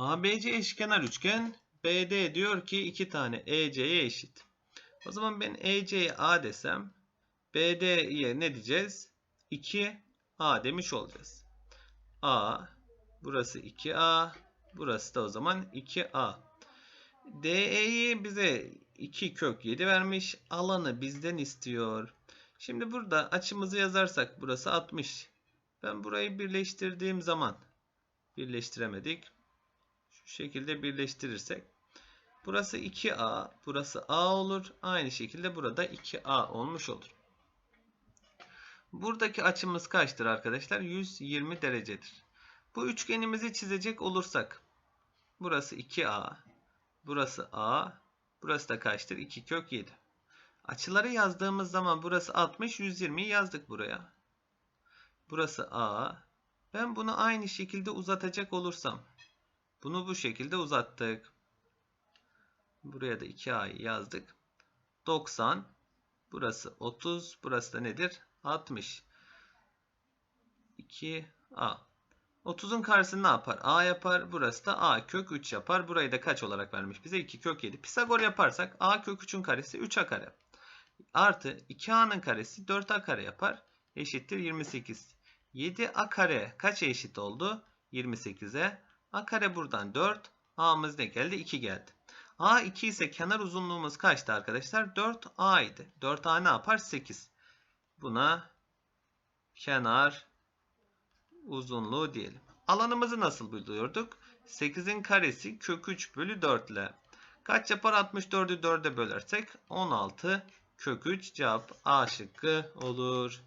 ABC eşkenar üçgen BD diyor ki iki tane EC'ye eşit. O zaman ben EC'ye A desem BD'ye ne diyeceğiz? 2A demiş olacağız. A burası 2A burası da o zaman 2A. DE'yi bize 2 kök 7 vermiş. Alanı bizden istiyor. Şimdi burada açımızı yazarsak burası 60. Ben burayı birleştirdiğim zaman birleştiremedik. Şekilde birleştirirsek burası 2A, burası A olur. Aynı şekilde burada 2A olmuş olur. Buradaki açımız kaçtır arkadaşlar? 120 derecedir. Bu üçgenimizi çizecek olursak burası 2A, burası A, burası da kaçtır? 2 kök 7. Açıları yazdığımız zaman burası 60, 120'yi yazdık buraya. Burası A. Ben bunu aynı şekilde uzatacak olursam. Bunu bu şekilde uzattık. Buraya da 2A'yı yazdık. 90. Burası 30. Burası da nedir? 60. 2A. 30'un karşısını ne yapar? A yapar. Burası da A kök 3 yapar. Burayı da kaç olarak vermiş bize? 2 kök 7. Pisagor yaparsak A kök 3'ün karesi 3A kare. Artı 2A'nın karesi 4A kare yapar. Eşittir 28. 7A kare kaça eşit oldu? 28'e. A kare buradan 4. A'mız ne geldi? 2 geldi. A 2 ise kenar uzunluğumuz kaçtı arkadaşlar? 4A idi. 4A ne yapar? 8. Buna kenar uzunluğu diyelim. Alanımızı nasıl buluyorduk? 8'in karesi kök 3 bölü 4 ile. Kaç yapar? 64'ü 4'e bölersek 16 kök 3 cevap A şıkkı olur.